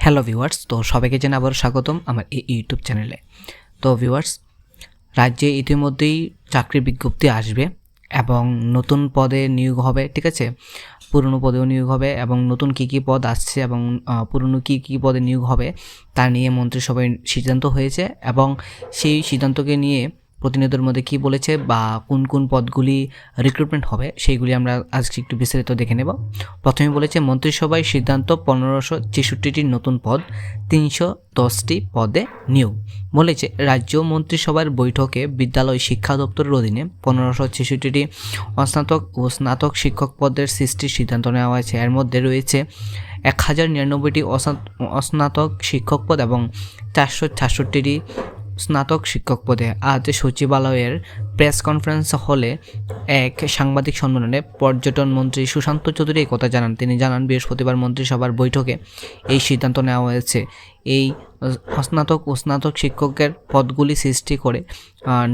Hello viewers তো সবাইকে জানাই আবার স্বাগতম আমার এই ইউটিউব চ্যানেলে তো ভিউয়ার্স রাজ্যে ইতিমধ্যেই চাকরির বিজ্ঞপ্তি আসবে এবং নতুন পদে নিয়োগ হবে, ঠিক আছে? পুরনো পদেও নিয়োগ হবে এবং নতুন কী কী পদ আসছে এবং পুরনো কী কী পদে নিয়োগ হবে তা নিয়ে মন্ত্রিসভায় সিদ্ধান্ত হয়েছে এবং সেই সিদ্ধান্তকে নিয়ে প্রতিনিধিদের মধ্যে কী বলেছে বা কোন কোন পদগুলি রিক্রুটমেন্ট হবে, সেইগুলি আমরা আজকে একটু বিস্তারিত দেখে নেব। প্রথমে বলেছে, মন্ত্রিসভায় সিদ্ধান্ত পনেরোশো ছেষট্টিটি নতুন পদ, তিনশো দশটি পদে নিয়োগ। বলেছে, রাজ্য মন্ত্রিসভার বৈঠকে বিদ্যালয় শিক্ষা দপ্তরের অধীনে পনেরোশো ছেষট্টিটি অস্নাতক ও স্নাতক শিক্ষক পদের সৃষ্টির সিদ্ধান্ত নেওয়া হয়েছে। এর মধ্যে রয়েছে, এক হাজার নিরানব্বইটি অস্নাতক শিক্ষক পদ এবং চারশো ছাষট্টিটি স্নাতক শিক্ষক পদে আজ সচিবালয়ের প্রেস কনফারেন্স হলে এক সাংবাদিক সম্মেলনে পর্যটন মন্ত্রী সুশান্ত চৌধুরী কথা জানান। তিনি জানান, বৃহস্পতিবার মন্ত্রিসভার বৈঠকে এই সিদ্ধান্ত নেওয়া হয়েছে। এই স্নাতক ও স্নাতক শিক্ষকের পদগুলি সৃষ্টি করে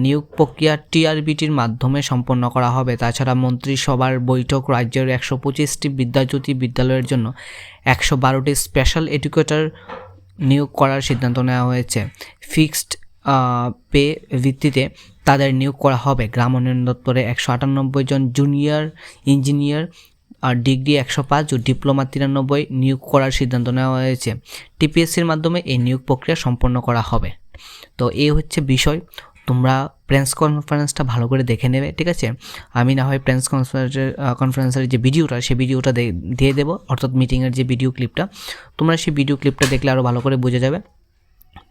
নিয়োগ প্রক্রিয়া টিআরবিটির মাধ্যমে সম্পন্ন করা হবে। তাছাড়া মন্ত্রিসভার বৈঠক রাজ্যের একশো পঁচিশটি বিদ্যাজ্যোতি বিদ্যালয়ের জন্য একশো বারোটি স্পেশাল এডুকেটর নিয়োগ করার সিদ্ধান্ত নেওয়া হয়েছে। ফিক্সড পে ভিত্তিতে তাদের নিয়োগ করা হবে। গ্রাম উন্নয়ন দপ্তরে একশো আটানব্বই জন জুনিয়র ইঞ্জিনিয়ার আর ডিগ্রি একশো পাঁচ ও ডিপ্লোমা তিরানব্বই নিয়োগ করার সিদ্ধান্ত নেওয়া হয়েছে। টিপিএসসির মাধ্যমে এই নিয়োগ প্রক্রিয়া সম্পন্ন করা হবে। তো এই হচ্ছে বিষয়। তোমরা প্রেস কনফারেন্সটা ভালো করে দেখে নেবে, ঠিক আছে? আমি না হয় প্রেস কনফারেন্সের কনফারেন্সের যে ভিডিওটা সেই ভিডিওটা দিয়ে দেবো। অর্থাৎ মিটিংয়ের যে ভিডিও ক্লিপটা তোমরা সেই ভিডিও ক্লিপটা দেখলে আরও ভালো করে বোঝা যাবে।